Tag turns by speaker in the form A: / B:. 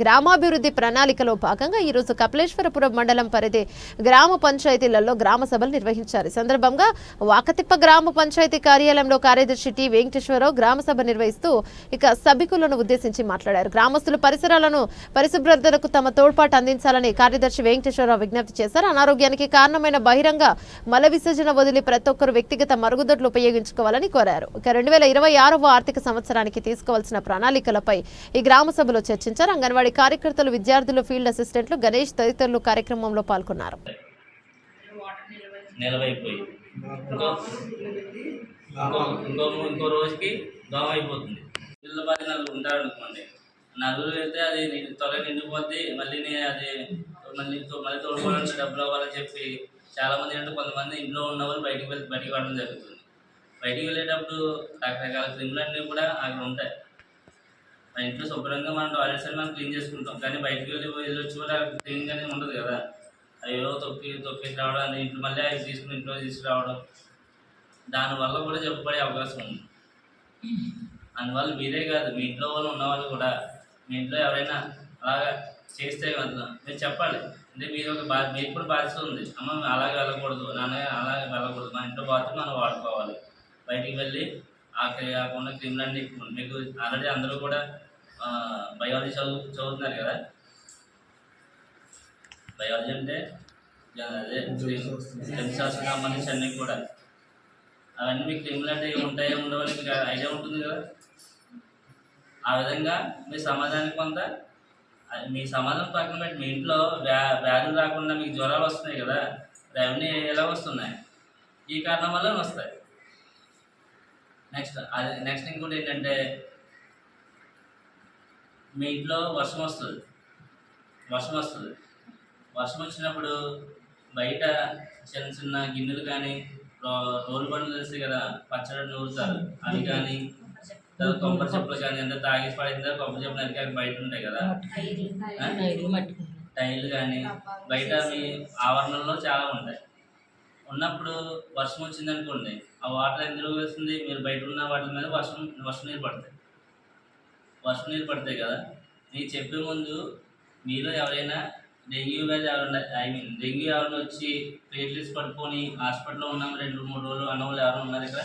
A: గ్రామాభివృద్ధి ప్రణాళికలో భాగంగా ఈరోజు కపిలేశ్వరపురం మండలం పరిధి గ్రామ పంచాయతీలలో గ్రామ సభలు నిర్వహించారు. ఈ సందర్భంగా వాకతిప్ప గ్రామ పంచాయతీ కార్యాలయంలో కార్యదర్శి టి వెంకటేశ్వరరావు గ్రామ సభ నిర్వహిస్తూ ఇక సభికులను ఉద్దేశించి మాట్లాడారు. గ్రామస్తులు పరిసరాలను పరిశుభ్రతకు తమ తోడ్పాటు అందించాలని కార్యదర్శి వెంకటేశ్వరరావు విజ్ఞప్తి చేశారు. అనారోగ్యానికి కారణమైన బహిరంగ మల విసర్జన వదిలి ప్రతి ఒక్కరు వ్యక్తిగత మరుగుదొడ్లు ఉపయోగించుకోవాలని కోరారు. ఇక రెండు వేల ఇరవై ఆరవ ఆర్థిక సంవత్సరానికి తీసుకోవాల్సిన ప్రణాళికలపై ఈ గ్రామ సభలో చర్చించారు. అంగన్వాడీ కార్యకర్తలు విద్యార్థులు ఫీల్డ్ అసిస్టెంట్లు గణేష్ తదితరులు కార్యక్రమంలో పాల్గొన్నారు.
B: నిలవైపోయి ఇంకో ఇంకో ఇంకో రోజుకి దోమ అయిపోతుంది పది నలుగురు ఉంటారు అనుకోండి నలుగురు వెళ్తే అది ని- త్వరగా నిండిపోద్ది మళ్ళీ అది మళ్ళీ మళ్ళీ తోడుకోవడానికి డబ్బులు అవ్వాలని చెప్పి చాలా మంది అంటే కొంతమంది ఇంట్లో ఉన్న వాళ్ళు బయటికి వెళ్ళి బయటికి వెళ్ళడం జరుగుతుంది. బయటికి వెళ్ళేటప్పుడు రకరకాల క్రిములన్నీ కూడా అక్కడ ఉంటాయి. మన ఇంట్లో శుభ్రంగా మనం టాయిలెట్స్ అని మనం క్లీన్ చేసుకుంటాం. కానీ బయటికి వెళ్ళి వెళ్ళొచ్చి కూడా క్లీన్ అనేది ఉండదు కదా. అయ్యో తొక్కి తొక్కి రావడం అది ఇంట్లో మళ్ళీ అవి తీసుకుని ఇంట్లో తీసుకురావడం. దానివల్ల కూడా జబ్బుపడే అవకాశం ఉంది. అందువల్ల మీరే కాదు మీ ఇంట్లో వాళ్ళు ఉన్నవాళ్ళు కూడా. మీ ఇంట్లో ఎవరైనా అలాగా చేస్తే కదా మీరు చెప్పాలి. అంటే మీరు ఒక బా మీకు కూడా బాధ్యత ఉంది. అమ్మ అలాగే వెళ్ళకూడదు నాన్న అలాగే వెళ్ళకూడదు. మా ఇంట్లో బాధ్యత మనం వాడుకోవాలి. బయటికి వెళ్ళి కాకుండా క్రిమినల్ మీకు ఆల్రెడీ అందరూ కూడా బయాలజీ చదువు చదువుతున్నారు కదా? బయాలజీ అంటే అదే శాస్త్రం సంబంధించి అన్నీ కూడా. అవన్నీ మీకు క్రిమినల్ అంటే ఏమి ఉంటాయో ఉండవో మీకు ఐడియా ఉంటుంది కదా? ఆ విధంగా మీ సమాధానం కొంత మీ సమాధానం పక్కన పెట్టి మీ ఇంట్లో వ్యా వ్యాధులు రాకుండా మీకు జ్వరాలు వస్తున్నాయి కదా అవన్నీ ఎలా వస్తున్నాయి? ఈ కారణం వల్ల వస్తాయి. నెక్స్ట్ అది నెక్స్ట్ ఇంకోటి ఏంటంటే మీ ఇంట్లో వర్షం వస్తుంది. వర్షం వస్తుంది. వర్షం వచ్చినప్పుడు బయట చిన్న చిన్న గిన్నెలు కానీ రోలు బండ్లు తెలుస్తాయి కదా పచ్చడి నూరుతారు. అవి కానీ కొబ్బరి చెప్పులు కానీ అంటే తాగేసి పడేసిన తర్వాత కొబ్బరి చెప్పులు అవి బయట ఉంటాయి కదా? టైర్లు కానీ బయట మీ ఆవరణలో చాలా ఉంటాయి. ఉన్నప్పుడు వర్షం వచ్చింది అనుకోండి ఆ వాటర్ ఎందులో వేస్తుంది మీరు బయట ఉన్న వాటి మీద వర్షం వర్షం నీరు పడతాయి. వర్షం నీరు పడతాయి కదా? నేను చెప్పే ముందు మీలో ఎవరైనా డెంగ్యూ వ్యాధి ఎవరైనా ఐ మీన్ డెంగ్యూ ఎవరైనా వచ్చి ప్లేట్లెట్స్ పడుకొని హాస్పిటల్లో ఉన్నాం రెండు మూడు రోజులు అన్న వాళ్ళు ఎవరైనా ఉన్నారు ఇక్కడ?